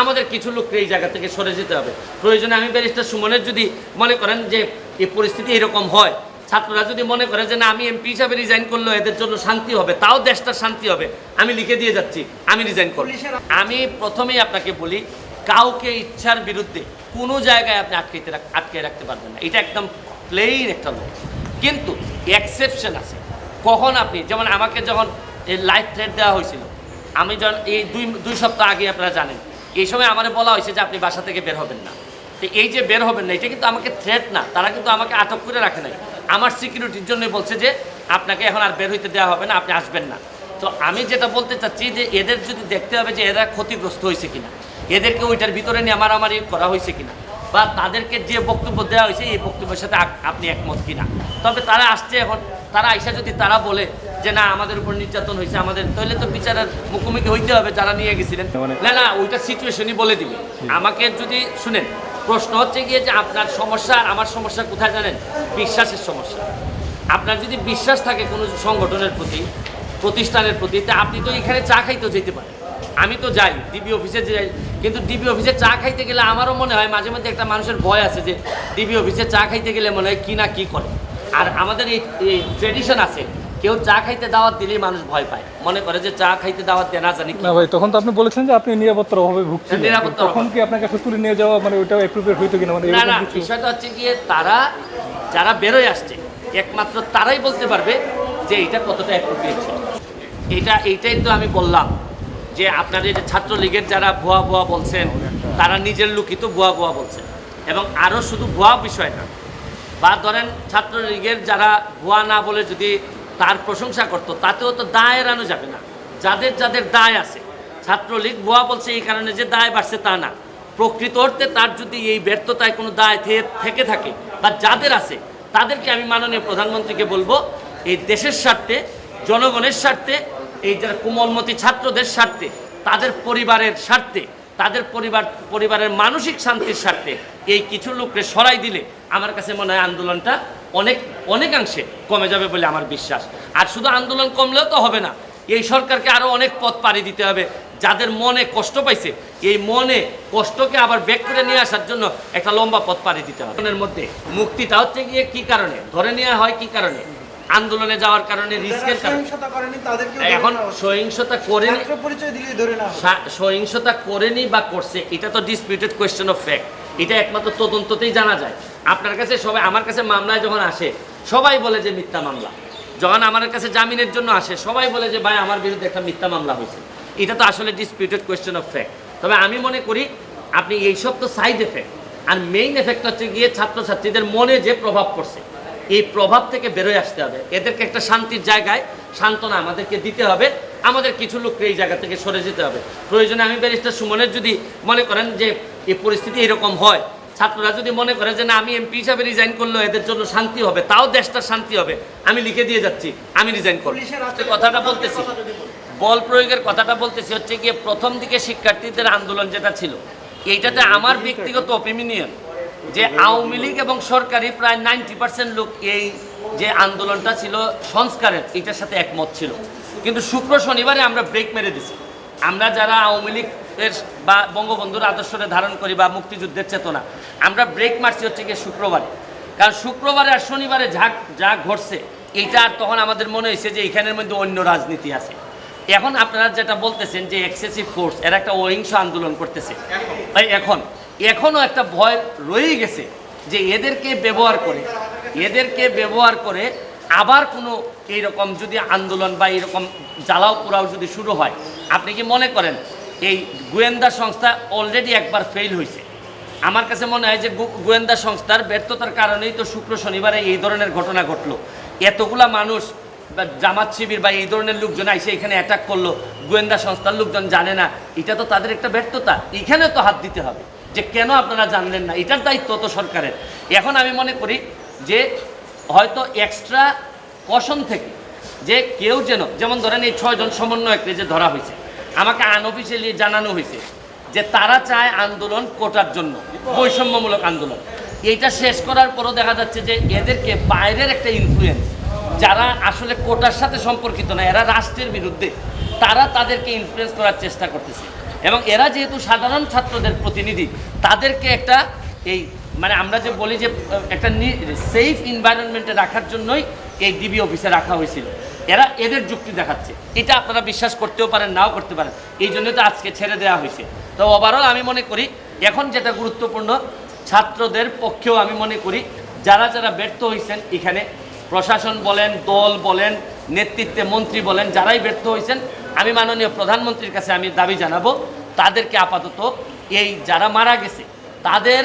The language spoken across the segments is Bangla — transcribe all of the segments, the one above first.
আমাদের কিছু লোককে এই জায়গা থেকে সরে যেতে হবে। প্রয়োজনে আমি ব্যারিস্টার সুমনের যদি মনে করেন যে এই পরিস্থিতি এরকম হয়, ছাত্ররা যদি মনে করে যে না, আমি এমপি হিসাবে রিজাইন করলেও এদের জন্য শান্তি হবে, তাও দেশটা শান্তি হবে, আমি লিখে দিয়ে যাচ্ছি, আমি রিজাইন করব। আমি প্রথমেই আপনাকে বলি, কাউকে ইচ্ছার বিরুদ্ধে কোনো জায়গায় আপনি আটকে আটকে রাখতে পারবেন না। এটা একদম প্লেইন একটা লোক। কিন্তু এক্সেপশন আছে। কখন আপনি, যেমন আমাকে যখন লাইফ থ্রেট দেওয়া হয়েছিল, আমি যখন এই দুই দুই সপ্তাহ আগে আপনারা জানেন এই সময় আমার বলা হয়েছে যে আপনি বাসা থেকে বের হবেন না। তো এই যে বের হবেন না, এটা কিন্তু আমাকে থ্রেট না, তারা কিন্তু আমাকে আটক করে রাখে নাই। আমার সিকিউরিটির জন্যই বলছে যে, আপনাকে এখন আর বের হইতে দেওয়া হবে না, আপনি আসবেন না। তো আমি যেটা বলতে চাচ্ছি যে, এদের যদি দেখতে হবে যে এরা ক্ষতিগ্রস্ত হয়েছে কিনা, এদেরকে ওইটার ভিতরে নিয়ে মারামারি করা হয়েছে কিনা, বা তাদেরকে যে বক্তব্য দেওয়া হয়েছে, এই বক্তব্যের সাথে আপনি একমত কিনা। তবে তারা আসছে এখন, তারা আইসা যদি তারা বলে যে না আমাদের উপর নির্যাতন হয়েছে আমাদের তাহলে তো বিচারের মুখোমুখি হইতে হবে যারা নিয়ে গেছিলেন। মানে- না না ওইটা সিচুয়েশনই বলে দিবে। আমাকে যদি শুনেন প্রশ্ন হচ্ছে গিয়ে যে আপনার সমস্যা আর আমার সমস্যা কোথায় জানেন? বিশ্বাসের সমস্যা। আপনার যদি বিশ্বাস থাকে কোনো সংগঠনের প্রতি প্রতিষ্ঠানের প্রতি তা আপনি তো এখানে চা খাইতেও যেতে পারেন। আমি তো যাই ডিবি অফিসে যাই কিন্তু ডিবি অফিসে চা খাইতে গেলে আমারও মনে হয় মাঝে মধ্যে একটা মানুষের ভয় আছে যে ডিবি অফিসে চা খাইতে গেলে মনে হয় কি না কী করে। আর আমাদের এই ট্রেডিশন আছে কেউ চা খাইতে দাওয়াত দিলেই মানুষ ভয় পায়। মনে করে যে চা খাইতে দাওয়াত দেনা জানি না ভাই তখন তো আপনি বলেছেন যে আপনি নিরাপত্তার অভাবে ভুগছেন নিরাপত্তা তখন কি আপনাকে আসলে তুলে নিয়ে যাওয়া মানে ওইটাও অ্যাপ্রোপ্রিয়েট হইতো কিনা? মানে না না বিষয়টা হচ্ছে গিয়ে তারা যারা বেরোয় আসছে একমাত্র তারাই বলতে পারবে যে এটা কতটা অ্যাপ্রোপ্রিয়েট ছিল। এটা এইটাই তো আমি বললাম যে আপনাদের যে ছাত্রলীগের যারা ভুয়া ভুয়া বলছেন তারা নিজের লোকই তো ভুয়া ভুয়া বলছেন। এবং আরও শুধু ভুয়া বিষয় না বা ধরেন ছাত্রলীগের যারা ভুয়া না বলে যদি তার প্রশংসা করতো, তাতেও তো দায় এড়ানো যাবে না। যাদের যাদের দায় আছে, ছাত্রলীগ, ভুয়া বলছে এই কারণে যে দায় বাড়ছে তা না। প্রকৃত অর্থে তার যদি এই ব্যর্থতায় কোনো দায় থেকে থাকে বা যাদের আছে, তাদেরকে আমি মাননীয় প্রধানমন্ত্রীকে বলব, এই দেশের স্বার্থে, জনগণের স্বার্থে, এই যারা কোমলমতি ছাত্রদের স্বার্থে, তাদের পরিবারের স্বার্থে, তাদের পরিবার, পরিবারের মানসিক শান্তির স্বার্থে, এই কিছু লোককে সরাই দিলে আমার কাছে মনে হয় আন্দোলনটা অনেক অনেকাংশে কমে যাবে বলে আমার বিশ্বাস। আর শুধু আন্দোলন কমলেও তো হবে না। এই সরকারকে আরও অনেক পথ পাড়ি দিতে হবে। যাদের মনে কষ্ট পাইছে এই মনে কষ্টকে আবার ব্যাক করে নিয়ে আসার জন্য একটা লম্বা পথ পাড়ি দিতে হবে। এর মধ্যে মুক্তিটা হচ্ছে গিয়ে কি কারণে? ধরে নেওয়া হয় কি কারণে? আন্দোলনে যাওয়ার কারণে রিস্কের কারণে। এখন সহিংসতা করেনি সহিংসতা করেনি বা করছে এটা তো ডিসপিউটেড কোয়েশ্চেন অফ ফ্যাক্ট এটা একমাত্র তদন্ততেই জানা যায়। আপনার কাছে সবাই, আমার কাছে মামলায় যখন আসে, সবাই বলে যে মিথ্যা মামলা। যখন আমার কাছে জামিনের জন্য আসে, সবাই বলে যে, ভাই, আমার বিরুদ্ধে একটা মিথ্যা মামলা হয়েছে। এটা তো আসলে ডিসপিউটেড কোয়েশ্চেন অফ ফ্যাক্ট তবে আমি মনে করি, আপনি এইসব তো সাইড এফেক্ট আর মেইন এফেক্ট হচ্ছে গিয়ে ছাত্রছাত্রীদের মনে যে প্রভাব পড়ছে, এই প্রভাব থেকে বেরোয় আসতে হবে। এদেরকে একটা শান্তির জায়গায় সান্ত্বনা আমাদেরকে দিতে হবে। আমাদের কিছু লোককে এই জায়গা থেকে সরে যেতে হবে। প্রয়োজনে আমি ব্যারিস্টার সুমনের যদি মনে করেন যে এই পরিস্থিতি এরকম হয়। ছাত্ররা যদি মনে করে যে না আমি এমপি হিসাবে রিজাইন করলেও এদের জন্য শান্তি হবে তাও দেশটা শান্তি হবে আমি লিখে দিয়ে যাচ্ছি আমি রিজাইন করব। যে কথাটা বলতেছি। বল। প্রয়োগের কথাটা বলতেছি হচ্ছে গিয়ে প্রথম দিকে শিক্ষার্থীদের আন্দোলন যেটা ছিল এইটাতে আমার ব্যক্তিগত অপিনিয়ন যে আওয়ামী লীগ এবং সরকারি প্রায় নাইনটি পার্সেন্ট লোক এই যে আন্দোলনটা ছিল সংস্কারের এটার সাথে একমত ছিল। কিন্তু শুক্র শনিবারে আমরা ব্রেক মেরে দিছি। আমরা যারা আওয়ামী লীগের বা বঙ্গবন্ধুর আদর্শরে ধারণ করি বা মুক্তিযুদ্ধের চেতনা। আমরা ব্রেক মারছি হচ্ছে গিয়ে শুক্রবারে। কারণ শুক্রবারে আর শনিবারে যা যা ঘটছে, এইটা আর তখন আমাদের মনে হয়েছে যে এখানের মধ্যে অন্য রাজনীতি আছে। এখন আপনারা যেটা বলতেছেন যে এক্সেসিভ ফোর্স এরা একটা অহিংস আন্দোলন করতেছে। এই এখন, এখনও একটা ভয় রয়েই গেছে যে এদেরকে ব্যবহার করে, এদেরকে ব্যবহার করে আবার কোনো এইরকম যদি আন্দোলন বা এরকম জ্বালাও পোড়াও যদি শুরু হয়, আপনি কি মনে করেন এই গোয়েন্দা সংস্থা অলরেডি একবার ফেল হয়েছে আমার কাছে মনে হয় যে গোয়েন্দা সংস্থার ব্যর্থতার কারণেই তো শুক্র শনিবারে এই ধরনের ঘটনা ঘটলো। এতগুলা মানুষ জামাত শিবির বা এই ধরনের লোকজন এসে এখানে অ্যাটাক করল, গোয়েন্দা সংস্থার লোকজন জানে না। এটা তো তাদের একটা ব্যর্থতা। এখানে তো হাত দিতে হবে যে কেন আপনারা জানলেন না? এটার দায়িত্ব তো সরকারের। এখন আমি মনে করি যে হয়তো এক্সট্রা কশন থেকে যে কেউ যেন যেমন ধরেন এই ছয়জন সমন্বয়ককে যে ধরা হয়েছে আমাকে আনঅফিসিয়ালি জানানো হয়েছে যে তারা চায় আন্দোলন কোটার জন্য, বৈষম্যমূলক আন্দোলন। এইটা শেষ করার পরও দেখা যাচ্ছে যে এদেরকে বাইরের একটা ইনফ্লুয়েন্স যারা আসলে কোটার সাথে সম্পর্কিত না, এরা রাষ্ট্রের বিরুদ্ধে, তারা তাদেরকে ইনফ্লুয়েন্স করার চেষ্টা করতেছে। এবং এরা যেহেতু সাধারণ ছাত্রদের প্রতিনিধি, তাদেরকে একটা এই মানে আমরা যে বলি যে, একটা সেফ এনভায়রনমেন্টে রাখার জন্যই এই ডিবি অফিসে রাখা হয়েছিল। এরা এদের যুক্তি দেখাচ্ছে। এটা আপনারা বিশ্বাস করতেও পারেন, নাও করতে পারেন। এই জন্য তো আজকে ছেড়ে দেওয়া হয়েছে। তো ওভারঅল আমি মনে করি, এখন যেটা গুরুত্বপূর্ণ, ছাত্রদের পক্ষেও আমি মনে করি, যারা যারা ব্যর্থ হয়েছেন এখানে, প্রশাসন বলেন, দল বলেন, নেতৃত্বে মন্ত্রী বলেন, যারাই ব্যর্থ হয়েছেন, আমি মাননীয় প্রধানমন্ত্রীর কাছে আমি দাবি জানাব, তাদেরকে আপাতত এই যারা মারা গেছে, তাদের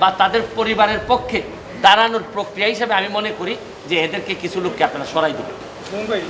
বা তাদের পরিবারের পক্ষে দাঁড়ানোর প্রক্রিয়া হিসেবে আমি মনে করি যে এদেরকে কিছু লোককে আপনারা সরাই দেবেন। মুম্বাই